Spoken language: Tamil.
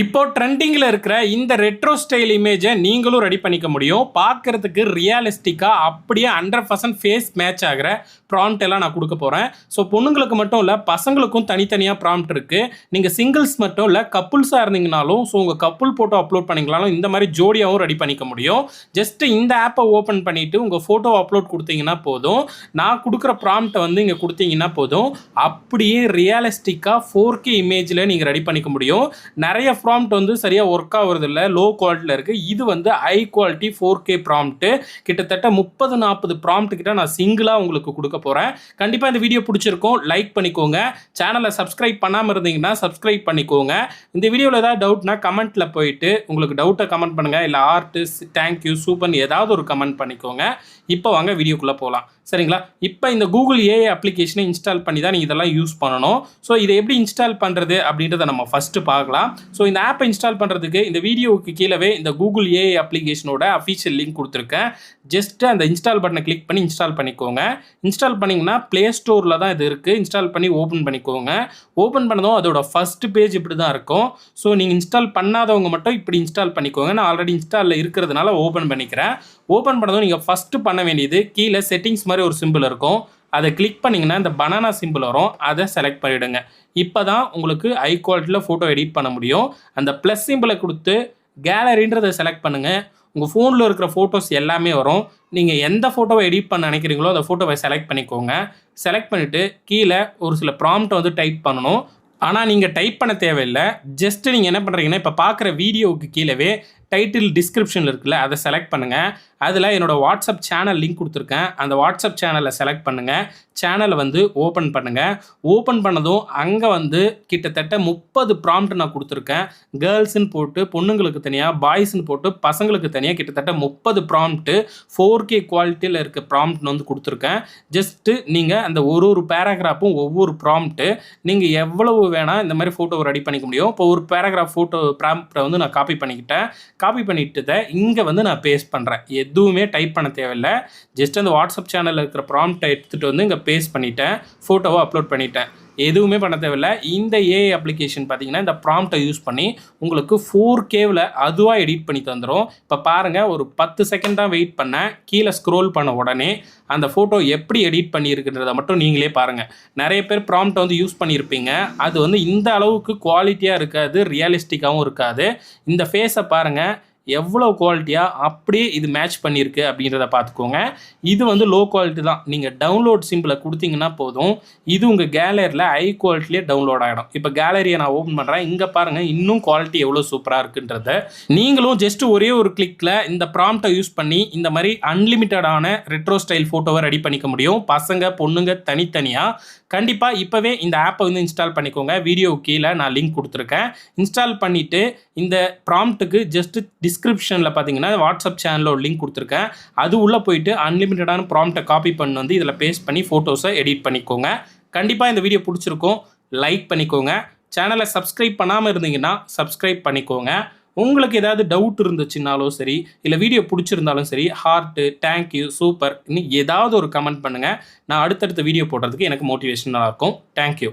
இப்போ ட்ரெண்டிங்கில் இருக்கிற இந்த ரெட்ரோ ஸ்டைல் இமேஜை நீங்களும் ரெடி பண்ணிக்க முடியும். பார்க்கறதுக்கு ரியாலிஸ்டிக்காக அப்படியே ஹண்ட்ரட் பர்சன்ட் ஃபேஸ் மேட்ச் ஆகிற ப்ராம்ப்ட் எல்லாம் நான் கொடுக்க போகிறேன் ஸோ பொண்ணுங்களுக்கு மட்டும் இல்லை பசங்களுக்கும் தனித்தனியாக ப்ராம்ப்ட் இருக்குது நீங்கள் சிங்கிள்ஸ் மட்டும் இல்லை கப்புள்ஸாக இருந்தீங்கனாலும் ஸோ உங்கள் கப்புள் ஃபோட்டோ அப்லோட் பண்ணிங்களாலும் இந்த மாதிரி ஜோடியாகவும் ரெடி பண்ணிக்க முடியும். ஜஸ்ட்டு இந்த ஆப்பை ஓப்பன் பண்ணிவிட்டு உங்கள் ஃபோட்டோ அப்லோட் கொடுத்தீங்கன்னா போதும். நான் கொடுக்குற ப்ராம்ப்ட்டை வந்து இங்கே கொடுத்தீங்கன்னா போதும். அப்படியே ரியாலிஸ்டிக்காக ஃபோர் கே இமேஜில் நீங்கள் ரெடி பண்ணிக்க முடியும். நிறைய ப்ராம்ப்ட் வந்து சரியாக ஒர்க் ஆகுறது இல்லை லோ குவாலிட்டியில் இருக்குது இது வந்து high quality four K prompt கிட்டத்தட்ட முப்பது நாற்பது ப்ராம்ப்ட் கிட்ட நான் சிங்கிளாக உங்களுக்கு கொடுக்க போகிறேன் கண்டிப்பாக இந்த வீடியோ பிடிச்சிருக்கும். லைக் பண்ணிக்கோங்க. சேனலை சப்ஸ்கிரைப் பண்ணாமல் இருந்தீங்கன்னா சப்ஸ்கிரைப் பண்ணிக்கோங்க. இந்த வீடியோவில் ஏதாவது டவுட்னா கமெண்ட்டில் போயிட்டு உங்களுக்கு டவுட்டை கமெண்ட் பண்ணுங்கள் இல்லை ஆர்ட்டு தேங்க்யூ சூப்பர்னு ஏதாவது ஒரு கமெண்ட் பண்ணிக்கோங்க. இப்போ வாங்க வீடியோக்குள்ளே போகலாம் சரிங்களா? இப்போ இந்த கூகுள் ஏஐ அப்ளிகேஷனை இன்ஸ்டால் பண்ணி தான் நீங்கள் இதெல்லாம் யூஸ் பண்ணணும். ஸோ இதை எப்படி இன்ஸ்டால் பண்ணுறது அப்படின்றத நம்ம ஃபஸ்ட்டு பார்க்கலாம். ஸோ இந்த ஆப்பை இன்ஸ்டால் பண்ணுறதுக்கு இந்த வீடியோவுக்கு கீழவே இந்த கூகுள் ஏஐ அப்ளிகேஷனோட அஃபீஷியல் லிங்க் கொடுத்துருக்கேன். ஜஸ்ட்டு அந்த இன்ஸ்டால் பட்டனை கிளிக் பண்ணி இன்ஸ்டால் பண்ணிக்கோங்க. இன்ஸ்டால் பண்ணிங்கன்னா ப்ளே ஸ்டோரில் தான் இது இருக்குது இன்ஸ்டால் பண்ணி ஓப்பன் பண்ணிக்கோங்க. ஓப்பன் பண்ணதும் அதோட ஃபஸ்ட்டு பேஜ் இப்படி தான் இருக்கும். ஸோ நீங்கள் இன்ஸ்டால் பண்ணாதவங்க மட்டும் இப்படி இன்ஸ்டால் பண்ணிக்கோங்க. நான் ஆல்ரெடி இன்ஸ்டாலில் இருக்கிறதுனால ஓப்பன் பண்ணிக்கிறேன். ஓப்பன் பண்ணதும் நீங்கள் ஃபஸ்ட்டு பண்ண வேண்டியது கீழே செட்டிங்ஸ் மாதிரி ஒரு சிம்பிள் இருக்கும். அதை கிளிக் பண்ணிங்கன்னா இந்த பனானா சிம்பிள் வரும். அதை செலக்ட் பண்ணிவிடுங்க இப்போ தான் உங்களுக்கு ஹை குவாலிட்டியில் ஃபோட்டோ எடிட் பண்ண முடியும். அந்த ப்ளஸ் சிம்பிளை கொடுத்து கேலரின்றதை செலக்ட் பண்ணுங்கள் உங்கள் ஃபோனில் இருக்கிற ஃபோட்டோஸ் எல்லாமே வரும். நீங்கள் எந்த ஃபோட்டோவை எடிட் பண்ண நினைக்கிறீங்களோ அந்த ஃபோட்டோவை செலக்ட் பண்ணிக்கோங்க. செலக்ட் பண்ணிவிட்டு கீழே ஒரு சில ப்ராம்ப்டை வந்து டைப் பண்ணணும். ஆனால் நீங்கள் டைப் பண்ண தேவையில்லை. ஜஸ்ட்டு நீங்கள் என்ன பண்ணுறீங்கன்னா இப்போ பார்க்குற வீடியோவுக்கு கீழவே டைட்டில் டிஸ்கிரிப்ஷனில் இருக்குல்ல அதை செலக்ட் பண்ணுங்கள் அதில் என்னோடய வாட்ஸ்அப் சேனல் லிங்க் கொடுத்துருக்கேன். அந்த வாட்ஸ்அப் சேனலை செலக்ட் பண்ணுங்கள் சேனலை வந்து ஓப்பன் பண்ணுங்கள் ஓப்பன் பண்ணதும் அங்கே வந்து கிட்டத்தட்ட முப்பது ப்ராம்ப்ட் நான் கொடுத்துருக்கேன். கேர்ள்ஸுன்னு போட்டு பொண்ணுங்களுக்கு தனியாக பாய்ஸ்ன்னு போட்டு பசங்களுக்கு தனியாக கிட்டத்தட்ட முப்பது ப்ராம்ப்ட்டு ஃபோர் கே குவாலிட்டியில் இருக்க ப்ராம்ப்ட்னு வந்து கொடுத்துருக்கேன். ஜஸ்ட்டு நீங்கள் அந்த ஒரு ஒரு பேராகிராஃபும் ஒவ்வொரு ப்ராம்ப்ட்டு நீங்கள் எவ்வளவு வேணால் இந்த மாதிரி ஃபோட்டோவை ரெடி பண்ணிக்க முடியும். இப்போ ஒரு பேராகிராஃப் ஃபோட்டோ ப்ராம்ப்டை வந்து நான் காப்பி பண்ணிக்கிட்டேன். காப்பி பண்ணிட்டு இங்கே வந்து நான் பேஸ்ட் பண்ணுறேன் எதுவுமே டைப் பண்ண தேவையில்லை. ஜஸ்ட் அந்த வாட்ஸ்அப் சேனலில் இருக்கிற ப்ராம்ப்டை எடுத்துகிட்டு வந்து இங்கே பேஸ்ட் பண்ணிட்டேன். ஃபோட்டோவை அப்லோட் பண்ணிட்டேன். எதுவுமே பண்ண தேவையில்ல. இந்த ஏஐ அப்ளிகேஷன் பார்த்தீங்கன்னா இந்த ப்ராம்ப்டை யூஸ் பண்ணி உங்களுக்கு ஃபோர் கேவில் அதுவாக எடிட் பண்ணி தந்துடும் இப்போ பாருங்கள் ஒரு பத்து செகண்ட் தான் வெயிட் பண்ணேன். கீழே ஸ்க்ரோல் பண்ண உடனே அந்த ஃபோட்டோ எப்படி எடிட் பண்ணியிருக்குன்றதை மட்டும் நீங்களே பாருங்கள் நிறைய பேர் ப்ராம்ப்டை வந்து யூஸ் பண்ணியிருப்பீங்க. அது வந்து இந்த அளவுக்கு குவாலிட்டியாக இருக்காது ரியலிஸ்டிக்காகவும் இருக்காது. இந்த ஃபேஸை பாருங்கள் எவ்வளோ குவாலிட்டியாக அப்படியே இது மேட்ச் பண்ணியிருக்கு அப்படின்றத பார்த்துக்கோங்க. இது வந்து லோ குவாலிட்டி தான். நீங்கள் டவுன்லோட் சிம்பிளை கொடுத்தீங்கன்னா போதும். இது உங்கள் கேலரியில் ஹை குவாலிட்டிலே டவுன்லோட் ஆகிடும் இப்போ கேலரியை நான் ஓப்பன் பண்ணுறேன் இங்கே பாருங்கள் இன்னும் குவாலிட்டி எவ்வளோ சூப்பராக இருக்குன்றத. நீங்களும் ஜஸ்ட் ஒரே ஒரு கிளிக்கில் இந்த ப்ராம்ப்டை யூஸ் பண்ணி இந்த மாதிரி அன்லிமிட்டடான ரெட்ரோ ஸ்டைல் ஃபோட்டோவை ரெடி பண்ணிக்க முடியும். பசங்க பொண்ணுங்க தனித்தனியாக கண்டிப்பாக இப்போவே இந்த ஆப்பை வந்து இன்ஸ்டால் பண்ணிக்கோங்க. வீடியோ கீழே நான் லிங்க் கொடுத்துருக்கேன். இன்ஸ்டால் பண்ணிவிட்டு இந்த ப்ராம்ப்ட்டுக்கு ஜஸ்ட் டிஸ்கிரிப்ஷனில் பார்த்தீங்கன்னா வாட்ஸ்அப் சேனலில் ஒரு லிங்க் கொடுத்துருக்கேன். அது உள்ளே போயிட்டு அன்லிமிட்டடான ப்ராம்ப்டை காப்பி பண்ணி வந்து இதில் பேஸ்ட் பண்ணி ஃபோட்டோஸை எடிட் பண்ணிக்கோங்க. கண்டிப்பாக இந்த வீடியோ பிடிச்சிருக்கும். லைக் பண்ணிக்கோங்க. சேனலை சப்ஸ்கிரைப் பண்ணாமல் இருந்தீங்கன்னா சப்ஸ்கிரைப் பண்ணிக்கோங்க. உங்களுக்கு ஏதாவது டவுட் இருந்துச்சுனாலும் சரி இல்லை வீடியோ பிடிச்சிருந்தாலும் சரி ஹார்ட்டு தேங்க்யூ சூப்பர் இன்னும் ஏதாவது ஒரு கமெண்ட் பண்ணுங்கள் நான் அடுத்தடுத்த வீடியோ போடுறதுக்கு எனக்கு மோட்டிவேஷனாக இருக்கும். தேங்க்யூ